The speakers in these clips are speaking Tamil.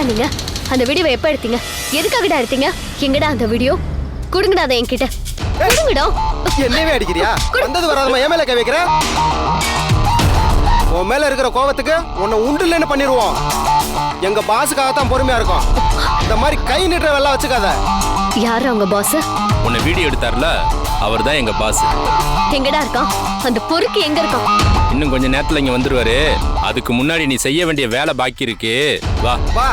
யாரா நீங்க அந்த வீடியோவை எப்ப எடுத்தீங்க? எதுக்காகடா எடுத்தீங்க? எங்கடா அந்த வீடியோ கொடுங்கடா அதை என்கிட்ட. கொடுங்கடா. என்னவே அடிக்கிறியா? வந்தது வராதமா என் மேல கை வைக்கிற? உன் மேல இருக்கிற கோவத்துக்கு உன்னை உண்டுலன்னு பண்ணிடுவோம் எங்க பாஸுக்காகத்தான் பொறுமையா இருக்கும். இந்த மாதிரி கை நீட்டுற வெள்ளம் வச்சுக்காத. யாரு அவங்க பாஸ் உன்னை வீடியோ எடுத்தார்ல அவர் தான் எங்க பாஸ் எங்கடா இருக்கான்? அந்த பொறுக்கி எங்க இருக்கான்? இன்னும் கொஞ்ச நேரத்துல இங்க வந்துருவாரு. அதுக்கு முன்னாடி நீ செய்ய வேண்டிய வேலை பாக்கி இருக்கு. வா. வா.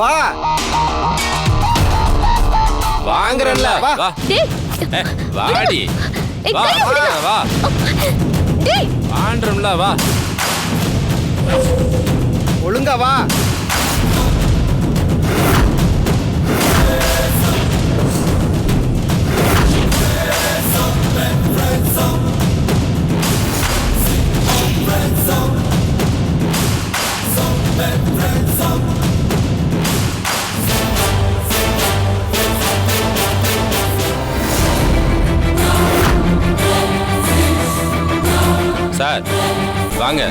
வா. வாங்குறல்ல வா. வா. டேய் வாடி. வா வா. வா. டேய். வா. ஒழுங்கா வா. வாங்க.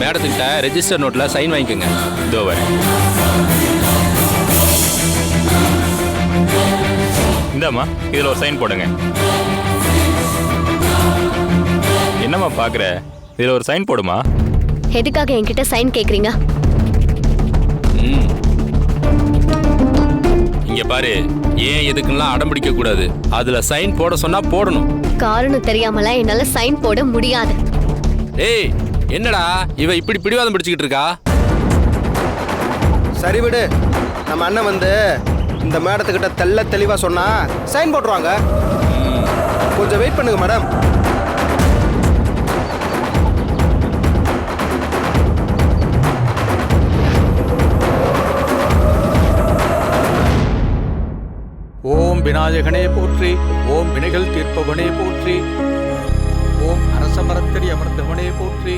மேடத்துக்கிட்ட ரெஜிஸ்டர் நோட்ல சைன் வாங்கிக்கோங்க. இதோ வரேன். இந்தாம்மா இதில் ஒரு சைன் போடுங்க. என்னம்மா பார்க்குற? இதில் ஒரு சைன் போடுமா? எதுக்காக என்கிட்ட சைன் கேக்குறீங்க? ம். இங்க பாரு ஏன் எதுக்குலாம் அடம் பிடிக்க கூடாது. அதுல சைன் போட சொன்னா போடணும். காரணம் தெரியாமலாம் என்னால சைன் போட முடியாது. ஏய் என்னடா இவ இப்படி பிடிவாதம் பிடிச்சுக்கிட்டு இருக்கா? சரி விடு. நம்ம அண்ணன் வந்து இந்த மேடத்துக்கிட்ட தெள்ள தெளிவா சொன்னா சைன் போட்டுருவாங்க. கொஞ்சம் வெயிட் பண்ணுங்க மேடம். ஓம் விநாயகனே போற்றி ஓம் வினைகள் தீர்ப்பவனே போற்றி அரசமரத்தடி அமர்ந்தவனே போற்றி.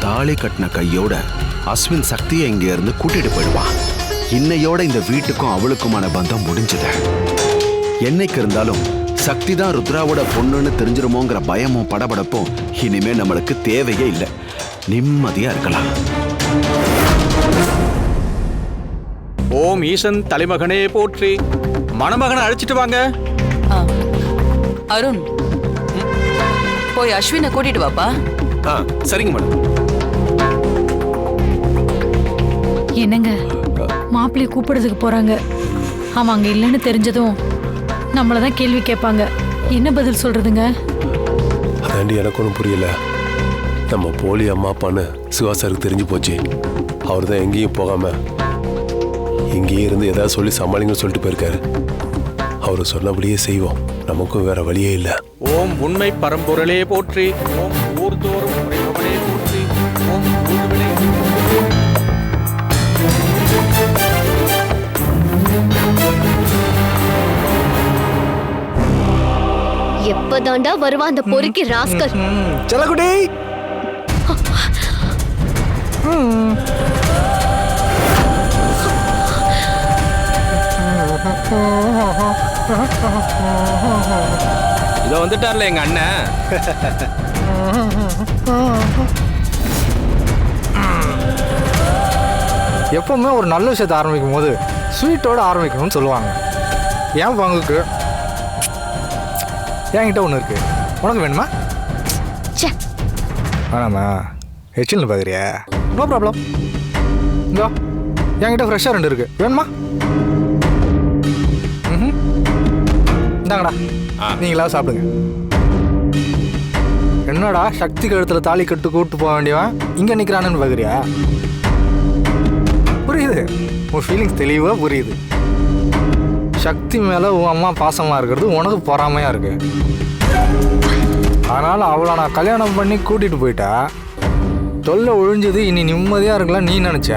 தாலி கட்டின கையோட அஸ்வின் சக்தியை இங்க இருந்து கூட்டிட்டு போயிடுவான் இன்னையோட இந்த வீட்டுக்கும் அவளுக்குமான பந்தம் முடிஞ்சது. என்னைக்கு இருந்தாலும் சக்தி தான் ருத்ராவோட பொண்ணுன்னு தெரிஞ்சிருமோங்கிற பயமும் படபடப்பும் இனிமே நம்மளுக்கு தேவையே இல்லை. நிம்மதியா இருக்கலாம். ஓம் ஈசன் தலைமகனே போற்றி. மணமகனை அழைச்சிட்டு வாங்க. ஆ. அருண். போய் அஸ்வினை கூட்டிட்டு வாப்பா. ஆ சரிங்க மேடம். என்னங்க? மாப்பிள்ளைய கூப்பிடுறதுக்கு போறாங்க. அவன் அங்க இல்லைன்னு தெரிஞ்சதும் நம்மள தான் கேள்வி கேட்பாங்க. என்ன பதில் சொல்றதுங்க? அதாண்டி எனக்கு ஒன்றும் புரியல. நம்ம போலி அம்மா அப்பான்னு சிவாசாருக்கு தெரிஞ்சு போச்சு. அவர் தான் எங்கேயும் போகாம இங்கேயே இருந்து ஏதாவது சொல்லி சமாளிங்கன்னு சொல்லிட்டு போயிருக்காரு. அவர் சொன்னபடியே செய்வோம். நமக்கும் வேற வழியே இல்லை. ஓம் உண்மை பரம்பொருளே போற்றி. ஓம் எப்பதாண்டா வருவான் அந்த பொறுக்கி ராஸ்கல். செல்லக்குடி இதை வந்துட்டார்ல எங்க அண்ணன். எப்பவுமே ஒரு நல்ல விஷயத்தை ஆரம்பிக்கும் போது ஸ்வீட்டோட ஆரம்பிக்கணும்னு சொல்லுவாங்க. என் பங்குக்கு? என்கிட்ட ஒன்று இருக்கு. உனக்கு வேணுமா? ச்சே. வேணாமா ஹெச்சில் பார்க்குறியா நோ ப்ராப்ளம் இந்தோ என்கிட்ட ஃப்ரெஷ்ஷாக ரெண்டு இருக்கு. வேணுமா? ம் இந்தாங்கடா. நீங்களா சாப்பிடுங்க. என்னடா சக்தி கழுத்துல தாலி கட்டு கூட்டு போக வேண்டியவன் இங்க நிக்கிறானுன்னு பார்க்குறியா புரியுது. உன் ஃபீலிங்ஸ் தெளிவா புரியுது. சக்தி மேலே உன் அம்மா பாசமாக இருக்கிறது உனக்கு பொறாமையாக இருக்கு அதனால் அவளை நான் கல்யாணம் பண்ணி கூட்டிகிட்டு போயிட்டா தொல்லை ஒழிஞ்சது இனி நிம்மதியாக இருக்கலாம் நீ நினச்ச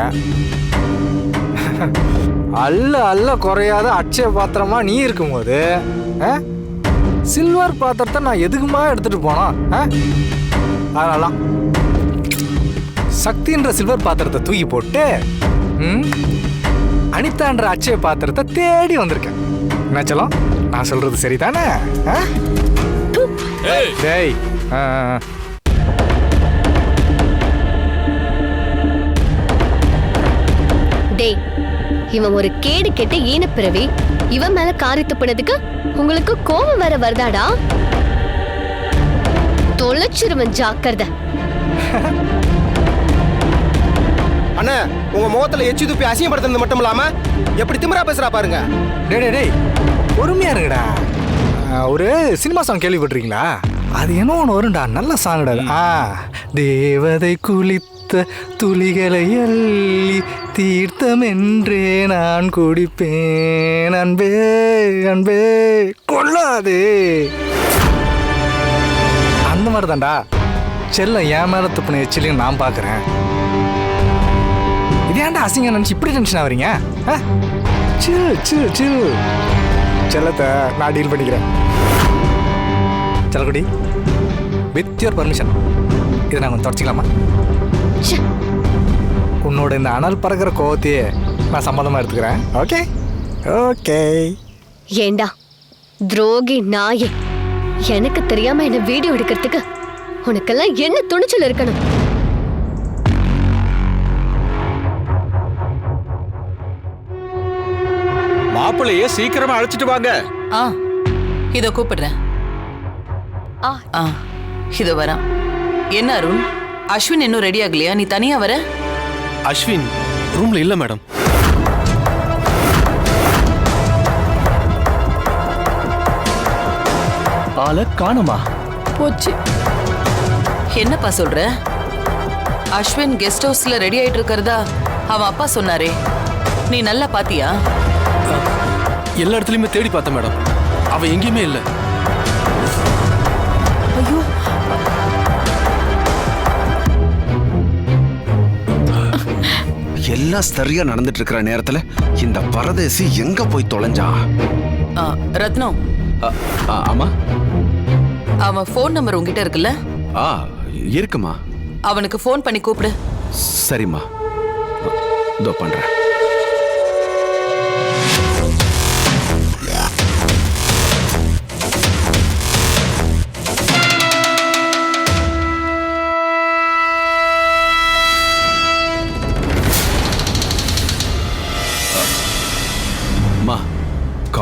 அல்ல அல்ல குறையாத அச்சய பாத்திரமா நீ இருக்கும்போது ஆ? சில்வர் பாத்திரத்தை நான் எதுக்குமா எடுத்துட்டு போனோம் ஆ? அதனால சக்தின்ற சில்வர் பாத்திரத்தை தூக்கி போட்டு ம், அனிதான்ற அச்சய பாத்திரத்தை தேடி வந்திருக்கேன். என்னாச்சலம் நான் சொல்றது சரிதானே? டேய். டேய் இவன் ஒரு கேடு கெட்ட ஈனப்பிறவி. இவன் மேல காரி துப்புனதுக்கு உங்களுக்கு கோபம் வேற வருதாடா? தொலைச்சிருவன் ஜாக்கிரதை. அண்ணே உங்க முகத்துல எச்சி துப்பி அசிங்கப்படுத்துறது மட்டும் இல்லாம எப்படி திமிரா பேசுறா பாருங்க. டேய் டேய் டேய் பொறுமையா இருங்கடா. ஒரு சினிமா சாங் கேள்விப்பட்டிருக்கீங்களா? அது என்ன ஒன்று வரும்டா நல்ல சாங்கடா ஆ தேவதை குளித்த துளிகளை அள்ளி தீர்த்தம் என்றே நான் குடிப்பேன். அன்பே அன்பே கொள்ளாதே. அந்த மாதிரி தான்டா செல்லம் என் மேல துப்புன எச்சிலையும் நான் பார்க்குறேன் ஏன்டா அசிங்க நினச்சி இப்படி டென்ஷன் ஆகுறீங்க? ஆ? சில் சில் சில் செல்லத்தை நான் டீல் பண்ணிக்கிறேன். செல்லக்குடி வித் யுவர் பர்மிஷன் இதை நாங்கள் தொடச்சிக்கலாமா? ச்சே. உன்னோட இந்த அனல் பறக்கிற கோவத்தையே நான் சம்மதமாக எடுத்துக்கிறேன். ஓகே ஓகே ஏண்டா? துரோகி நாயே. எனக்கு தெரியாம என்ன வீடியோ எடுக்கிறதுக்கு உனக்கெல்லாம் என்ன துணிச்சல் இருக்கணும்? மாப்பிள்ளையே சீக்கிரமா அழைச்சிட்டு வாங்க. ஆ இதோ கூப்பிடுறேன். ஆ. ஆ இதோ வரான். என்ன அருண்? அஸ்வின் இன்னும் ரெடி ஆகலையா? நீ தனியா வர? அஸ்வின் ரூம்ல இல்ல மேடம். ஆளை காணுமா? போச்சு. என்னப்பா சொல்ற? அஸ்வின் கெஸ்ட் ஹவுஸ்ல ரெடி ஆயிட்டு இருக்கிறதா? அவன் அப்பா சொன்னாரே. நீ நல்லா பாத்தியா? எல்லா இடத்துலயுமே தேடி பார்த்தேன் மேடம். அவ எங்கேயுமே இல்ல. ஐயோ. எல்லாம் சரியா நடந்துட்டு இருக்கிற நேரத்துல இந்த பரதேசி எங்க போய் தொலைஞ்சான் ஆ, ரத்னம் ஆமா? அவன் ஃபோன் நம்பர் உங்ககிட்ட இருக்குல்ல? ஆ இருக்குமா? அவனுக்கு ஃபோன் பண்ணி கூப்பிடு. சரிம்மா. இதோ பண்றேன்.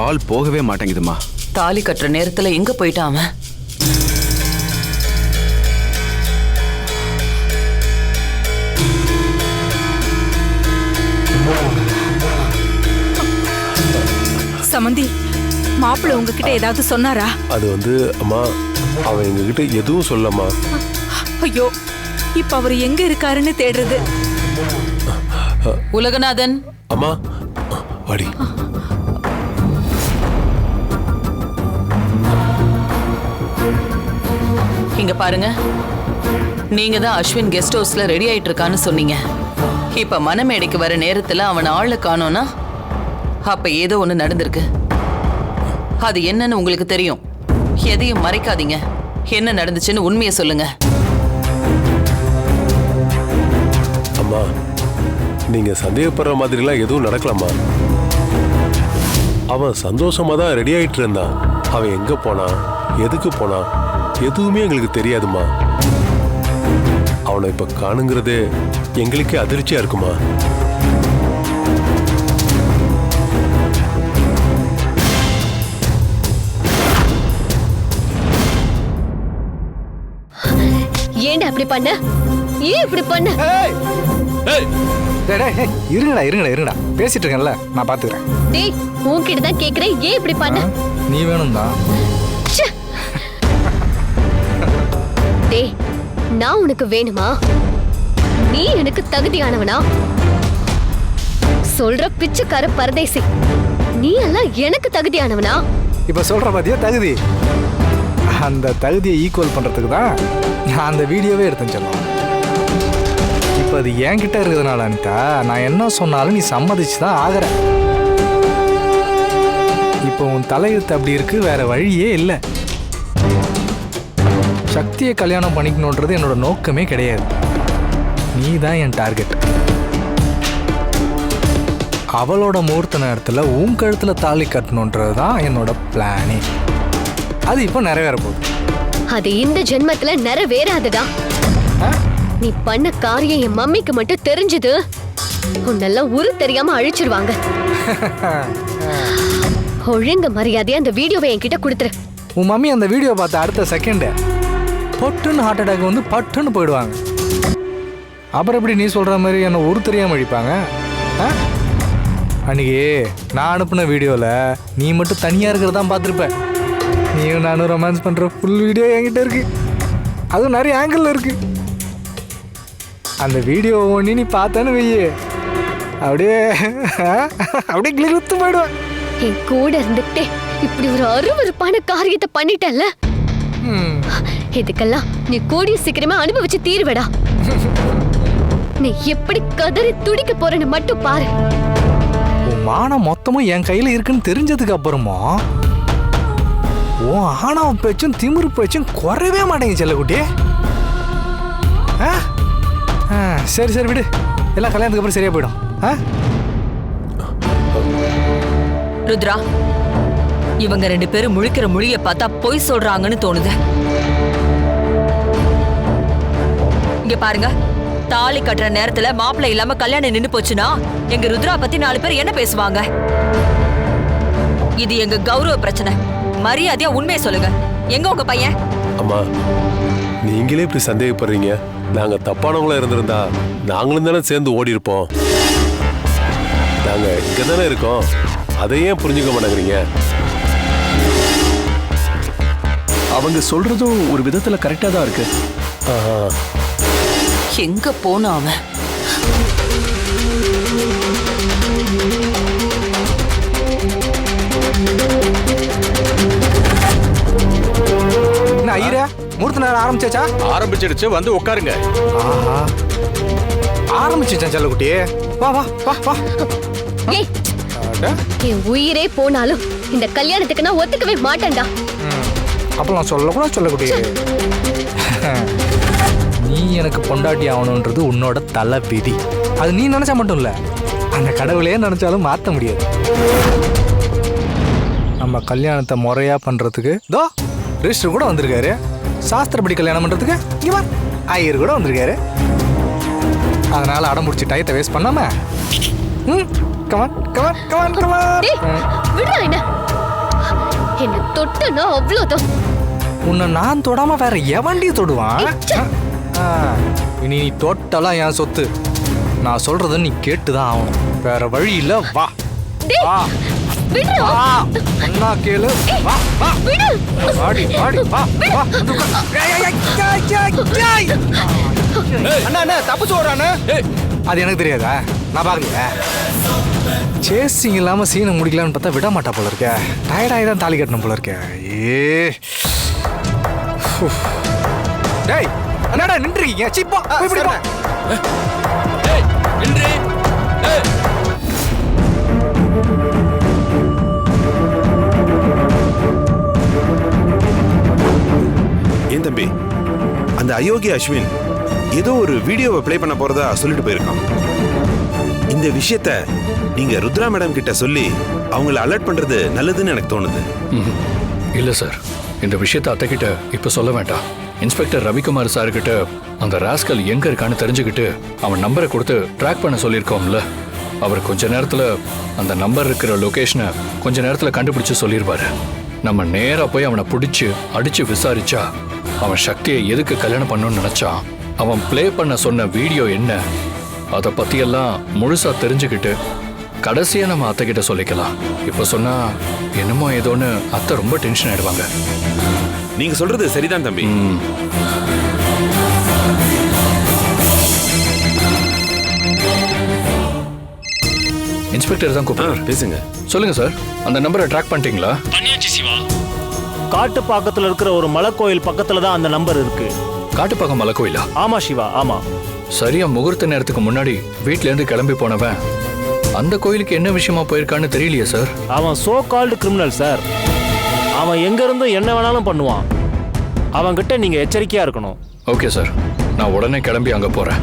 கால் போகவே மாட்டேங்குதுமா தாலி கட்டுற நேரத்துல எங்க போயிட்டான் அவன். சமந்தி மாப்பிள்ளை உங்ககிட்ட ஏதாவது சொன்னாரா? அது வந்து அம்மா அவன் எங்ககிட்ட எதுவும் சொல்லம்மா ஐயோ இப்ப அவர் எங்க இருக்காருன்னு தேடுறது. உலகநாதன். அம்மா வாடி. பாருங்க. நீங்க தான் அஸ்வின் கெஸ்ட் ஹவுஸ்ல ரெடி ஆயிட்டு இருக்கான்னு சொன்னீங்க. இப்ப மனமேடைக்கு வர நேரத்துல அவன் ஆளு காணோம்னா அப்ப ஏதோ ஒண்ணு நடந்திருக்கு. அது என்னன்னு உங்களுக்கு தெரியும். எதையும் மறைக்காதீங்க. என்ன நடந்துச்சுன்னு உண்மையை சொல்லுங்க. அம்மா நீங்க சந்தேகப்படுற மாதிரிலாம் எதுவும் நடக்கலாமா? அவன் சந்தோஷமா தான் ரெடி ஆயிட்டு இருந்தான். அவன் எங்க போனான்? எதுக்கு போனான்? எதுவுமே எங்களுக்கு தெரியாதுமா அவனை இப்ப காணுங்கிறதே எங்களுக்கே அதிர்ச்சியா இருக்குமா? ஏன்டா அப்படி பண்ண? ஏன் இப்படி பண்ண? ஏய்! டேய் டேய் ஏய், இருங்கடா இருங்கடா இருங்கடா. பேசிட்டு இருக்கேன்ல நான் பார்த்துக்கிறேன் டேய் உன்கிட்ட தான் கேக்குறேன். ஏன் இப்படி பண்ண? நீ வேணும் தான் டேய் நான் உனக்கு வேணுமா? நீ எனக்கு தகுதியானவனா? சொல்ற பிச்சைக்கார பரதேசி நீ எல்லாம் எனக்கு தகுதியானவனா? இப்போ சொல்கிற பார்த்தியா தகுதி? அந்த தகுதியை ஈக்குவல் பண்ணுறதுக்கு தான் நான் அந்த வீடியோவே எடுத்தேன் சொல்லுவேன். இப்போ அது என்கிட்ட இருக்கிறதுனால அனிதா நான் என்ன சொன்னாலும் நீ சம்மதிச்சு தான் ஆகிற. இப்போ உன் தலையெழுத்து அப்படி இருக்கு வேற வழியே இல்லை. சக்தியை கல்யாணம் பண்ணிக்கணுன்றது என்னோட நோக்கமே கிடையாது. நீ தான் என் டார்கெட். அவளோட முகூர்த்த நேரத்தில் உன் கழுத்தில் தாலி கட்டணுன்றது தான் என்னோட பிளானே. அது இப்போ நிறைவேற போகுது. அது இந்த ஜென்மத்துல நிறைவேறாதுடா நீ பண்ண காரியம் என் மம்மிக்கு மட்டும் தெரிஞ்சது. உன்னெல்லாம் உரு தெரியாம அழிச்சிருவாங்க. ஒழுங்க மரியாதையா அந்த வீடியோவை என்கிட்ட கொடுத்துரு. உன் மம்மி அந்த வீடியோ பார்த்த அடுத்த செகண்டு பொட்டுன்னு ஹார்ட் அட்டாக் வந்து பட்டுன்னு போயிடுவாங்க. அப்புறம் எப்படி நீ சொல்கிற மாதிரி என்னை ஒரு தெரியாமல் அழிப்பாங்க? ஆ? அன்னைக்கு நான் அனுப்பின வீடியோவில் நீ மட்டும் தனியாக இருக்கிறதா பார்த்துருப்ப. நீயும் நானும் ரொமான்ஸ் பண்ணுற ஃபுல் வீடியோ என்கிட்ட இருக்கு. அதுவும் நிறைய ஆங்கிளில் இருக்கு. அந்த வீடியோ ஒன்று நீ பார்த்தேன்னு வெய்யே அப்படியே அப்படியே கிளித்து போயிடுவேன். என் கூட இருந்துகிட்டே இப்படி ஒரு அருவருப்பான காரியத்தை பண்ணிட்டல்ல ம். இதுக்கெல்லாம் நீ கூடிய சீக்கிரமா அனுபவிச்சு தீருவடா. நீ எப்படி கதறி துடிக்க போறன்னு மட்டும் பாரு. உன் மானம் மொத்தமும் என் கையில் இருக்குன்னு தெரிஞ்சதுக்கு அப்புறமா உன் ஆணவ பேச்சும் திமிரு பேச்சும் குறையவே மாட்டேங்க செல்லக்குட்டி. ஆ? ஆ, சரி சரி விடு. எல்லாம் கல்யாணத்துக்கு அப்புறம் சரியா போயிடும். ஆ? ருத்ரா இவங்க ரெண்டு பேரும் முழிக்கிற மொழிய பார்த்தா பொய் சொல்றாங்கன்னு தோணுது. இங்க பாருங்க. தாலி கட்டுற நேரத்துல மாப்பிள்ளை இல்லாம கல்யாணம் நின்னு போச்சுன்னா எங்க ருத்ரா பத்தி நாலு பேர் என்ன பேசுவாங்க? இது எங்க கௌரவ பிரச்சனை. மரியாதையா உண்மையை சொல்லுங்க. எங்க உங்க பையன்? அம்மா நீங்களே இப்படி சந்தேகப்படுறீங்க. நாங்க தப்பானவங்களா இருந்திருந்தா நாங்களும் தானே சேர்ந்து ஓடி இருப்போம் நாங்க இங்க தானே இருக்கோம். அதை ஏன் புரிஞ்சுக்க மாட்டேங்கிறீங்க? அவங்க சொல்றதும் ஒரு விதத்துல கரெக்டா தான் இருக்கு. ஆஹா. எங்க போனா அவன்? என்ன ஐயரே முகூர்த்த நேரம் ஆரம்பிச்சாச்சா? ஆரம்பிச்சிடுச்சு வந்து உட்காருங்க. ஆஹா. ஆரம்பிச்சிச்சேன் செல்லக்குட்டி வா வா வா வா. ஏய் அட. என் உயிரே போனாலும் இந்த கல்யாணத்துக்கு நான் ஒத்துக்கவே மாட்டேன்டா. ம். அப்ப நான் சொல்லக்கூட சொல்லக்குட்டி நீ எனக்கு பொண்டாட்டி ஆகணுன்றது உன்னோட தலை விதி. அது நீ நினைச்சா மட்டும் இல்ல அந்த கடவுளே நினைச்சாலும் மாத்த முடியாது. நம்ம கல்யாணத்தை முறையா பண்றதுக்கு தோ ரிஜிஸ்டர் கூட வந்திருக்காரு. சாஸ்திரப்படி கல்யாணம் பண்றதுக்கு இங்க ஐயர் கூட வந்திருக்காரு. அதனால அடம்பிடிச்சி டயத்தை வேஸ்ட் பண்ணாம. ம் கமான் கமான் கமான் கமான் டேய் விடுடா என்ன? என்ன தொட்டனா அவ்வளோதான் உன்னை நான் தொடாம வேற எவன்டி தொடுவான்? இனி நீ டோட்டலா என் சொத்து. நான் சொல்றத நீ கேட்டுதான் ஆகணும். வேற வழி இல்ல வா. டேய், வா. வா. அண்ணா கேளு. வா வா. விடு. வாடி வாடி வா வா. அண்ணா அண்ணா தப்பு சொல்றானே அது எனக்கு தெரியாதா? நான் பார்க்கலையே? சேசிங் இல்லாம சீனை முடிக்கலாம்னு பார்த்தா விட மாட்டா போல இருக்க. டயர்டாகி தான் தாலி கட்டணும் போல இருக்க. ஏ. டேய் என்னடா நின்றுருக்கீங்க. சீப்பா போய் பிடி, போ. ஏன் தம்பி? அந்த அயோக்கிய அஸ்வின் ஏதோ ஒரு வீடியோவை ப்ளே பண்ண போறதா சொல்லிட்டு போயிருக்கான். இந்த விஷயத்த நீங்க ருத்ரா மேடம் கிட்ட சொல்லி அவங்கள அலர்ட் பண்றது நல்லதுன்னு எனக்கு தோணுது. இல்ல சார் இந்த விஷயத்தை அத்தைக்கிட்ட இப்ப சொல்ல வேண்டாம். இன்ஸ்பெக்டர் ரவிக்குமார் சார் கிட்ட அந்த ராஸ்கல் எங்க இருக்கான்னு தெரிஞ்சுக்கிட்டு அவன் நம்பரை கொடுத்து ட்ராக் பண்ண சொல்லியிருக்கோம்ல. அவர் கொஞ்ச நேரத்துல அந்த நம்பர் இருக்கிற லொகேஷனை கொஞ்ச நேரத்துல கண்டுபிடிச்சு சொல்லிடுவாரு நம்ம நேரா போய் அவனை பிடிச்சு அடிச்சு விசாரிச்சா அவன் சக்தியை எதுக்கு கல்யாணம் பண்ணணும்னு நினைச்சான் அவன் ப்ளே பண்ண சொன்ன வீடியோ என்ன அதை பத்தியெல்லாம் முழுசா தெரிஞ்சுக்கிட்டு கடைசியா நம்ம அத்தை கிட்ட சொல்லிக்கலாம். இப்ப சொன்னா என்னமோ ஏதோன்னு அத்தை ரொம்ப டென்ஷன் ஆயிடுவாங்க. நீங்க சொல்றது சரிதான் தம்பி. இன்ஸ்பெக்டர் தான் கூப்பிடுறாரு. பேசுங்க. சொல்லுங்க சார். அந்த நம்பரை ட்ராக் பண்ணிட்டீங்களா? காட்டு பக்கத்துல இருக்கிற ஒரு மலைக்கோயில் பக்கத்துல தான் அந்த நம்பர் இருக்கு. காட்டுப்பாக்கம் மலை கோயிலா ஆமா சிவா ஆமா. சரியா முகூர்த்த நேரத்துக்கு முன்னாடி வீட்ல இருந்து கிளம்பி போனவன். அந்த கோயிலுக்கு என்ன விஷயமா போயிருக்கான்னு தெரியலையே சார். அவன் சோ கால்டு கிரிமினல் சார். அவன் எங்க இருந்தும் என்ன வேணாலும் பண்ணுவான். அவன்கிட்ட நீங்க எச்சரிக்கையா இருக்கணும். Okay sir. நான் உடனே கிளம்பி அங்க போறேன்.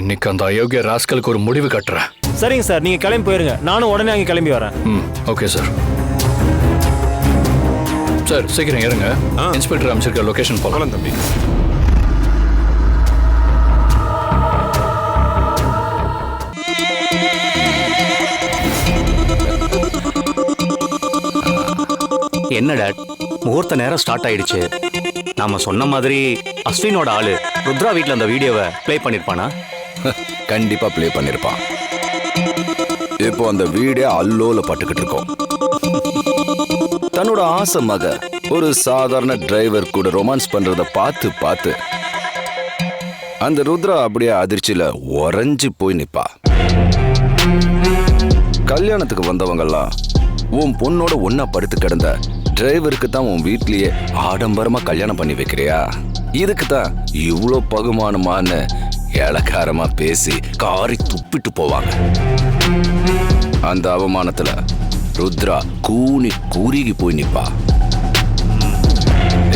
இன்னைக்கு அந்த அயோக்கிய ராஸ்கலுக்கு ஒரு முடிவு கட்டுறேன். சரிங்க சார். நீங்க கிளம்பி போயிருங்க. நானும் உடனே அங்கே கிளம்பி வரேன். ம் ஓகே சார். சார் சீக்கிரம் இருங்க. இன்ஸ்பெக்டர் அமைச்சிருக்க லொகேஷன் போகலாம் தம்பி. என்ன டேட் முகூர்த்த நேரம் ஸ்டார்ட் ஆயிடுச்சு. நாம சொன்ன மாதிரி அஸ்வினோட ஆளு ருத்ரா வீட்ல அந்த வீடியோவை ப்ளே பண்ணிருப்பானா? கண்டிப்பா ப்ளே பண்ணிருப்பான். இப்போ அந்த வீடே அல்லோல பட்டுக்கிட்டு இருக்கோம். தன்னோட ஆசை மக ஒரு சாதாரண டிரைவர் கூட ரொமான்ஸ் பண்றத பார்த்து பார்த்து அந்த ருத்ரா அப்படியே அதிர்ச்சியில உறைஞ்சு போய் நிப்பா. கல்யாணத்துக்கு வந்தவங்கெல்லாம் உன் பொண்ணோட ஒன்னா படுத்து கிடந்த டிரைவருக்கு தான் உன் வீட்லயே ஆடம்பரமா கல்யாணம் பண்ணி வைக்கிறியா? இதுக்கு தான் இவ்வளோ பகுமானமான்னு இலக்காரமா பேசி காரி துப்பிட்டு போவாங்க. அந்த அவமானத்துல ருத்ரா கூனி கூறிகி போய் நிப்பா.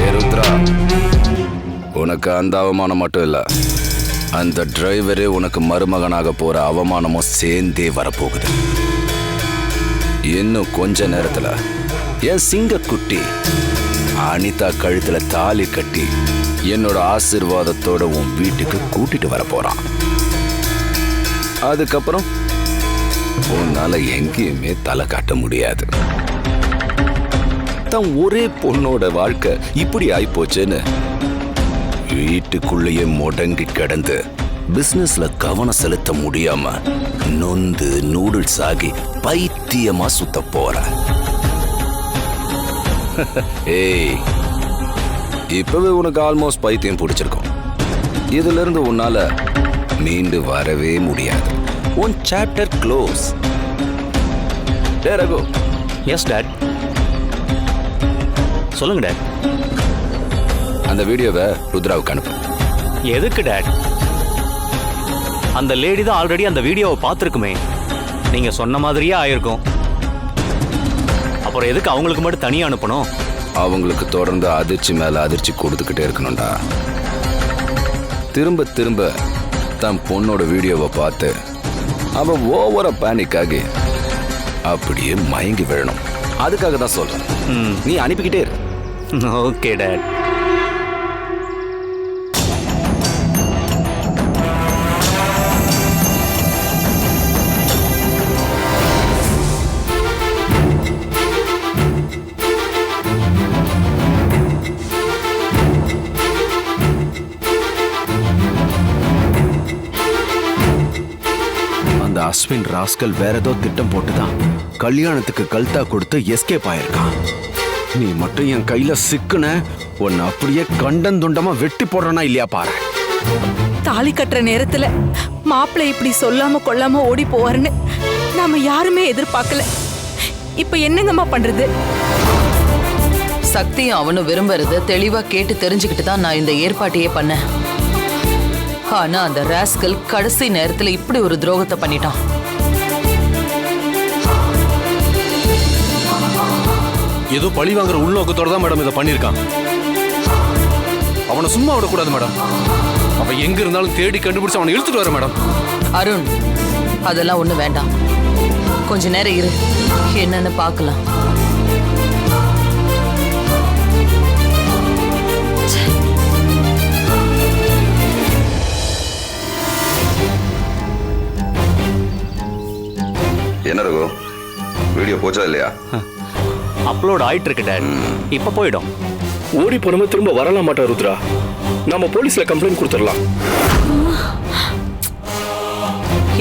ஏ ருத்ரா உனக்கு அந்த அவமானம் மட்டும் இல்ல அந்த டிரைவரே உனக்கு மருமகனாக போற அவமானமும் சேர்ந்தே வரப்போகுது. இன்னும் கொஞ்ச நேரத்துல என் சிங்கக்குட்டி. அனிதா கழுத்துல தாலி கட்டி என்னோட ஆசிர்வாதத்தோட உன் வீட்டுக்கு கூட்டிட்டு வர போறான் அதுக்கப்புறம் உன்னால எங்கேயுமே தலை காட்ட முடியாது. தன் ஒரே பொண்ணோட வாழ்க்கை இப்படி ஆயிப்போச்சுன்னு வீட்டுக்குள்ளேயே முடங்கி கிடந்து பிசினஸ்ல கவனம் செலுத்த முடியாம நொந்து நூடுல்ஸ் ஆகி பைத்தியமா சுத்த போற. ஏய் இப்பவே உனக்கு ஆல்மோஸ்ட் பைத்தியம் பிடிச்சிருக்கும். இதுல இருந்து உன்னால மீண்டு வரவே முடியாது. உன் சாப்டர் க்ளோஸ் டே ரகு. எஸ் டேட் சொல்லுங்க டேட் அந்த வீடியோவை ருத்ராவுக்கு அனுப்பு. எதுக்கு டேட் அந்த லேடி தான் ஆல்ரெடி அந்த வீடியோவை பார்த்துருக்குமே. நீங்க சொன்ன மாதிரியே ஆயிருக்கும். அப்புறம் எதுக்கு அவங்களுக்கு மட்டும் தனியா அனுப்பணும்? அவங்களுக்கு தொடர்ந்து அதிர்ச்சி மேல அதிர்ச்சி கொடுத்துக்கிட்டே இருக்கணும்டா. திரும்ப திரும்ப தன் பொண்ணோட வீடியோவை பார்த்து அவன் ஓவரா பேனிக் ஆகி அப்படியே மயங்கி விழணும். அதுக்காக தான் சொல்றேன். நீ அனுப்பிக்கிட்டே இரு. ஓகே டேட் அஸ்வின் ராஸ்கல் வேற ஏதோ திட்டம் போட்டுதான். கல்யாணத்துக்கு கல்தா கொடுத்து எஸ்கேப் ஆயிருக்கான். நீ மட்டும் என் கையில சிக்குன உன்னை அப்படியே கண்டந்துண்டமா வெட்டி போடுறனா இல்லையா பாரு. தாலி கட்டுற நேரத்துல மாப்பிள்ளை இப்படி சொல்லாம கொள்ளாம ஓடி போவாருன்னு நாம யாருமே எதிர்பார்க்கல. இப்ப என்னங்கம்மா பண்றது? சக்தியும் அவனும் விரும்புறத தெளிவா கேட்டு தெரிஞ்சுக்கிட்டு தான் நான் இந்த ஏற்பாட்டையே பண்ணேன். ஆனா அந்த ராஸ்கல் கடைசி நேரத்துல இப்படி ஒரு துரோகத்தை பண்ணிட்டான். ஏதோ பழி வாங்குற உள்நோக்கத்தோட தான் மேடம் இதை பண்ணியிருக்கான். அவனை சும்மா விடக்கூடாது மேடம். அவன் எங்க இருந்தாலும் தேடி கண்டுபிடிச்சு அவனை இழுத்துட்டு வர மேடம். அருண் அதெல்லாம் ஒண்ணு வேண்டாம். கொஞ்ச நேரம் இரு. என்னன்னு பார்க்கலாம். என்ன ரகு? வீடியோ போச்சா இல்லையா? அப்லோட் ஆயிட்டு இருக்கு டேட் இப்ப போயிடும். ஓடி போனவன் திரும்ப வரலாம் மாட்டா ருத்ரா. நம்ம போலீஸ்ல கம்ப்ளைண்ட் கொடுத்துடலாம்.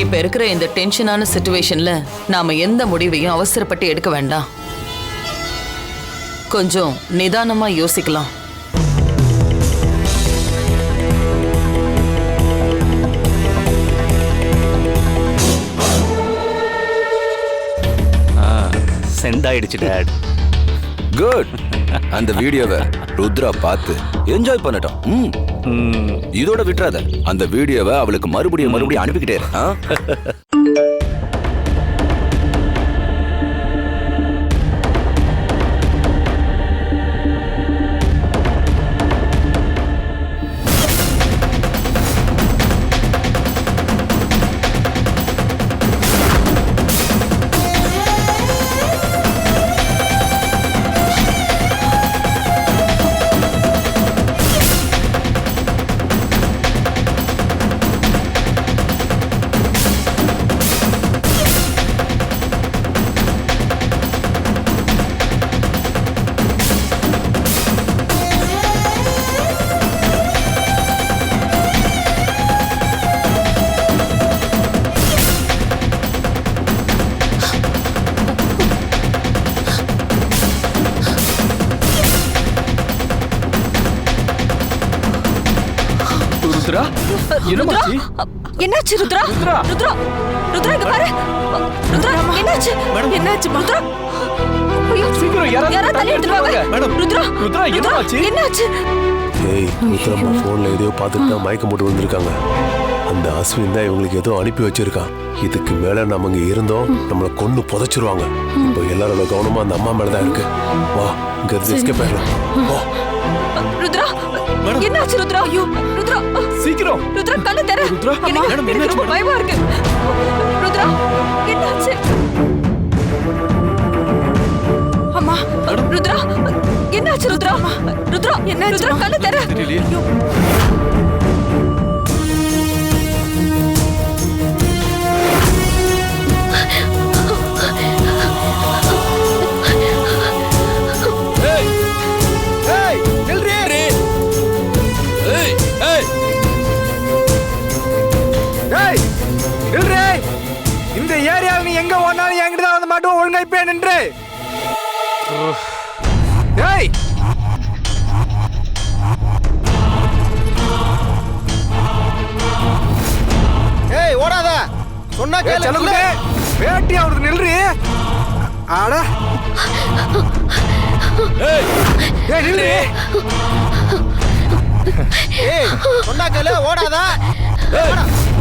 இப்ப இருக்கிற இந்த டென்ஷனான சுச்சுவேஷன்ல நாம எந்த முடிவையும் அவசரப்பட்டு எடுக்க வேண்டாம். கொஞ்சம் நிதானமா யோசிக்கலாம். சென்ட் ஆயிடுச்சு டேட் குட் அந்த வீடியோவை ருத்ரா பார்த்து என்ஜாய் பண்ணட்டும். ம். இதோட விட்டுறாத. அந்த வீடியோவை அவளுக்கு மறுபடியும் மறுபடியும் அனுப்பிக்கிட்டே ருத்ரா? என்னமாச்சு? என்னாச்சு ருத்ரா? ருத்ரா? ருத்ரா? இங்க பாரு. ருத்ரா என்னாச்சு? என்னாச்சு ருத்ரா. ஐயோ, சீக்கிரம் யாராவது யாராவது தள்ளி எடுத்துட்டு வாங்க. மேடம். ருத்ரா ருத்ரா, என்னமாச்சு? என்னாச்சு? ஏய் ருத்ரம்மா ஃபோனில் எதையோ பார்த்துட்டு தான் மயக்கம் போட்டு வந்திருக்காங்க. அந்த அஸ்வின் தான் இவங்களுக்கு ஏதோ அனுப்பி வச்சிருக்கான். இதுக்கு மேல நம்ம இங்க இருந்தோம் நம்மளை கொன்னு புதைச்சிருவாங்க. இப்போ எல்லாரோட கவனமும் அந்த அம்மா மேல தான் இருக்கு. வா இங்க எஸ்கேப் ஆயிடலாம். வா. ருத்ரா என்னாச்சு ருத்ரா? ஐயோ ருத்ரா சீக்கிரம். ருத்ரா கண்ணு தர. ருத்ரா, மேடம், என்னாச்சு ரொம்ப பயமா இருக்கு. ருத்ரா என்னாச்சு? அம்மா ருத்ரா என்னாச்சு ருத்ரா? ருத்ரா என்னாச்சு ருத்ரா கண்ணு தர. ஏய் சொன்னா கேளு. செல்லக்குட்டே வேட்டி அவருக்கு நில்றி. ஆடா. ஏய். ஏய் நில்றி. ஏய். சொன்னா கேளு ஓடாத. ஏய்.